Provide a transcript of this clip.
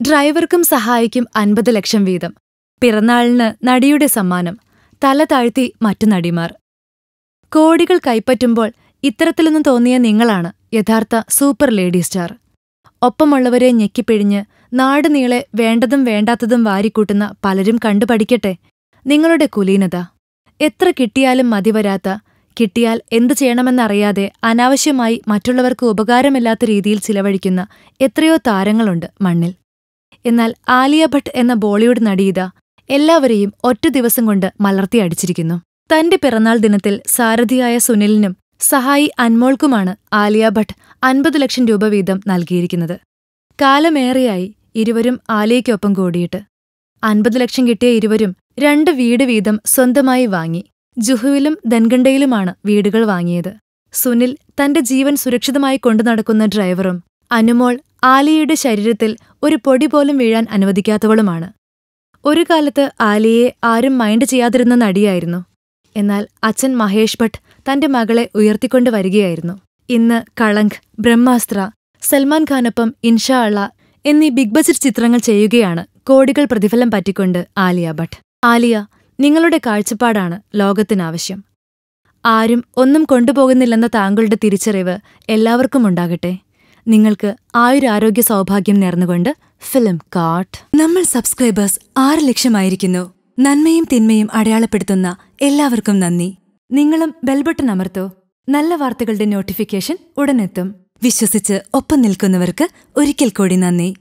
ഡ്രൈവർക്കും സഹായിക്കും അൻപത് ലക്ഷം വീതം. പിറന്നാളിന് നടിയുടെ സമ്മാനം. തല താഴ്ത്തി മറ്റു നടിമാർ. കോടികൾ കൈപ്പറ്റുമ്പോൾ ഇത്തരത്തിലൊന്നും തോന്നിയ നിങ്ങളാണ് യഥാർത്ഥ സൂപ്പർ ലേഡി സ്റ്റാർ. ഒപ്പമുള്ളവരെ ഞെക്കിപ്പിഴിഞ്ഞ് നാടുനീളെ വേണ്ടതും വേണ്ടാത്തതും വാരിക്കൂട്ടുന്ന പലരും കണ്ടുപഠിക്കട്ടെ നിങ്ങളുടെ കുലീനത. എത്ര കിട്ടിയാലും മതിവരാത്ത കിട്ടിയാൽ എന്തു ചെയ്യണമെന്നറിയാതെ അനാവശ്യമായി മറ്റുള്ളവർക്ക് ഉപകാരമില്ലാത്ത രീതിയിൽ ചിലവഴിക്കുന്ന എത്രയോ താരങ്ങളുണ്ട് മണ്ണിൽ. എന്നാൽ ആലിയ ഭട്ട് എന്ന ബോളിവുഡ് നടിയിത എല്ലാവരെയും ഒറ്റ ദിവസം കൊണ്ട് മലർത്തി അടിച്ചിരിക്കുന്നു. തന്റെ പിറന്നാൾ ദിനത്തിൽ സാരഥിയായ സുനിലിനും സഹായി അൻമോൾക്കുമാണ് ആലിയ ഭട്ട് അൻപത് ലക്ഷം രൂപ വീതം നൽകിയിരിക്കുന്നത്. കാലമേറെയായി ഇരുവരും ആലിയയ്ക്കൊപ്പം കൂടിയിട്ട്. അൻപത് ലക്ഷം കിട്ടിയ ഇരുവരും രണ്ട് വീട് വീതം സ്വന്തമായി വാങ്ങി. ജുഹുവിലും ധൻഗണ്ടയിലുമാണ് വീടുകൾ വാങ്ങിയത്. സുനിൽ തന്റെ ജീവൻ സുരക്ഷിതമായി കൊണ്ടു നടക്കുന്ന ഡ്രൈവറും അനുമോൾ ആലിയയുടെ ശരീരത്തിൽ ഒരു പൊടി പോലും വീഴാൻ അനുവദിക്കാത്തവളുമാണ്. ഒരു കാലത്ത് ആലിയയെ ആരും മൈൻഡ് ചെയ്യാതിരുന്ന നടിയായിരുന്നു. എന്നാൽ അച്ഛൻ മഹേഷ് ഭട്ട് തന്റെ മകളെ ഉയർത്തിക്കൊണ്ടു വരികയായിരുന്നു. ഇന്ന് കളങ്ക് ബ്രഹ്മാസ്ത്ര സൽമാൻ ഖാനൊപ്പം ഇൻഷാ അള്ള എന്നീ ബിഗ് ബജറ്റ് ചിത്രങ്ങൾ ചെയ്യുകയാണ് കോടികൾ പ്രതിഫലം പറ്റിക്കൊണ്ട് ആലിയ ഭട്ട്. ആലിയ നിങ്ങളുടെ കാഴ്ചപ്പാടാണ് ലോകത്തിനാവശ്യം. ആരും ഒന്നും കൊണ്ടുപോകുന്നില്ലെന്ന താങ്കളുടെ തിരിച്ചറിവ് എല്ലാവർക്കും ഉണ്ടാകട്ടെ. നിങ്ങൾക്ക് ആയുരാരോഗ്യ സൗഭാഗ്യം നേർന്നുകൊണ്ട് ഫിലിം കാർട്ട്. നമ്മൾ സബ്സ്ക്രൈബേഴ്സ് ആറ് ലക്ഷമായിരിക്കുന്നു. നന്മയും തിന്മയും അടയാളപ്പെടുത്തുന്ന എല്ലാവർക്കും നന്ദി. നിങ്ങളും ബെൽബട്ടൺ അമർത്തോ. നല്ല വാർത്തകളുടെ നോട്ടിഫിക്കേഷൻ ഉടനെത്തും. വിശ്വസിച്ച് ഒപ്പം നിൽക്കുന്നവർക്ക് ഒരിക്കൽ കൂടി നന്ദി.